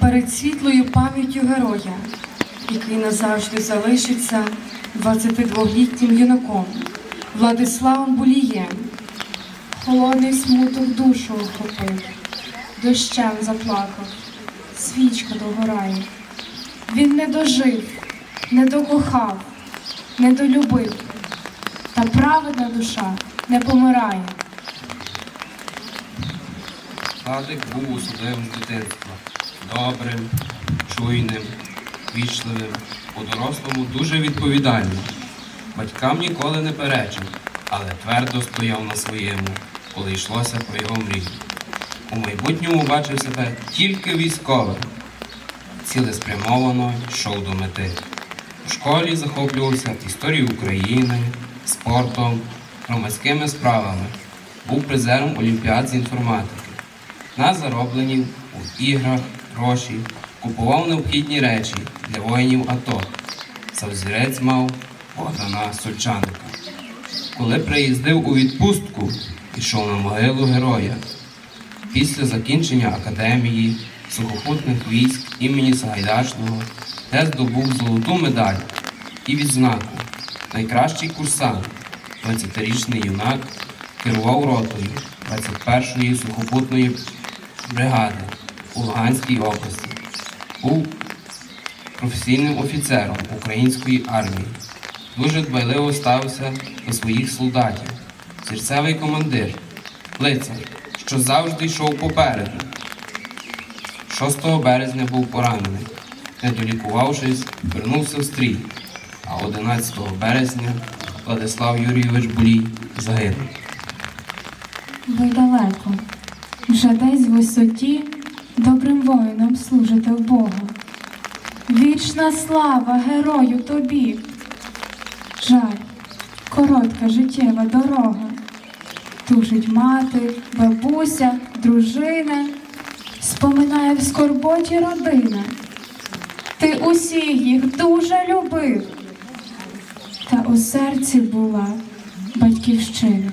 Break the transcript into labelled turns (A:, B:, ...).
A: перед світлою пам'яттю героя, який назавжди залишиться 22-літнім юнаком Владиславом Булієм.
B: Холодний смуток душу охопив, дощем заплакав, свічка догорає. Він не дожив, не докохав, не долюбив, та праведна душа не помирає.
C: Владик був з дитинства. Добрим, чуйним, вічливим, по-дорослому дуже відповідальним. Батькам ніколи не перечив, але твердо стояв на своєму, коли йшлося про його мрію. У майбутньому бачив себе тільки військовим. Цілеспрямовано йшов до мети. У школі захоплювався історією України, спортом, громадськими справами. Був призером Олімпіад з інформатики. На зароблені у іграх гроші купував необхідні речі для воїнів АТО. Завзірець мав Богдана Сольчаника. Коли приїздив у відпустку, пішов на могилу героя. Після закінчення академії сухопутних військ імені Сагайдачного, де здобув золоту медаль і відзнаку Найкращий курсант, 20-річний юнак, керував ротою 21-ї сухопутної бригади у Луганській області. Був професійним офіцером української армії. Дуже дбайливо ставився до своїх солдатів. Серцевий командир, лицар, що завжди йшов попереду. 6 березня був поранений. Не долікувавшись, вернувся в стрій. А 11 березня Владислав Юрійович Булій загинув.
B: Ви далеко, вже десь в висоті воїнам служите в Бога. Вічна слава герою тобі. Жаль, коротка життєва дорога. Тужить мати, бабуся, дружина, споминає в скорботі родина. Ти усіх їх дуже любив, та у серці була батьківщина.